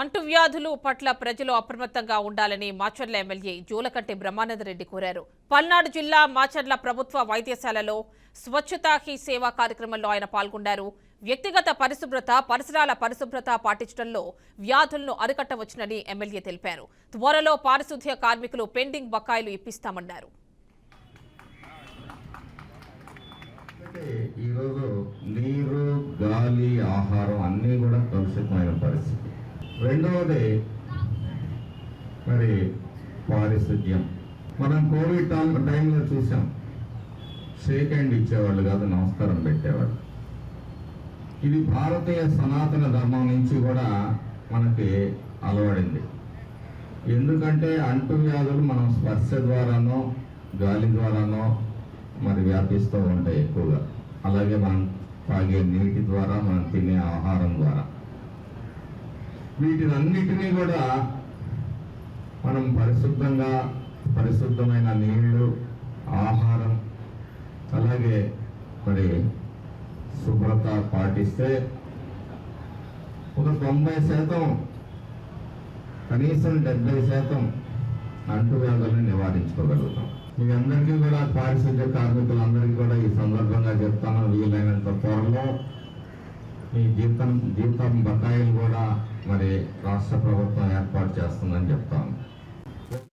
అంటువ్యాధులు పట్ల ప్రజలు అప్రమత్తంగా ఉండాలని మాచర్ల ఎమ్మెల్యే జూలకంటి బ్రహ్మానందరెడ్డి కోరారు. పల్నాడు జిల్లా మాచర్ల ప్రభుత్వ వైద్యశాలలో స్వచ్ఛతా హీ సేవా కార్యక్రమంలో ఆయన పాల్గొన్నారు. వ్యక్తిగత పరిశుభ్రత పరిసరాల పరిశుభ్రత పాటించడంలో వ్యాధులను అరికట్టవచ్చునని ఎమ్మెల్యే తెలిపారు. త్వరలో పారిశుద్ధ్య కార్మికులు పెండింగ్ బకాయిలు ఇప్పిస్తామన్నారు. ఈరోజు నీరు గాలి ఆహారం అన్నీ కూడా కలుషితమైన పరిస్థితి. రెండవది మరి పారిశుద్ధ్యం. మనం కోవిడ్ టైం టైంలో చూసాం. షేక్ హ్యాండ్ ఇచ్చేవాళ్ళు కాదు నమస్కారం పెట్టేవాళ్ళు. ఇది భారతీయ సనాతన ధర్మం నుంచి కూడా మనకి అలవడింది. ఎందుకంటే అంటువ్యాధులు మనం స్పర్శ ద్వారానో గాలి ద్వారానో మరి వ్యాపిస్తూ ఉంటాయి ఎక్కువగా. అలాగే మనం తాగే నీటి ద్వారా మనం తినే ఆహారం ద్వారా. వీటినన్నిటినీ కూడా మనం పరిశుద్ధంగా పరిశుద్ధమైన నీళ్ళు ఆహారం అలాగే మరి శుభ్రత పాటిస్తే ఒక తొంభై శాతం కనీసం డెబ్బై శాతం అంటువ్యాధులను నివారించుకోగలుగుతాం. మీ అందరికీ కూడా పారిశుద్ధ్య కార్మికులందరికీ కూడా ఈ సందర్భంగా చెప్తాను వీలైనంత త్వరలో మీ జీతం జీతం బకాయిలు రాష్ట్ర ప్రభుత్వం ఏర్పాటు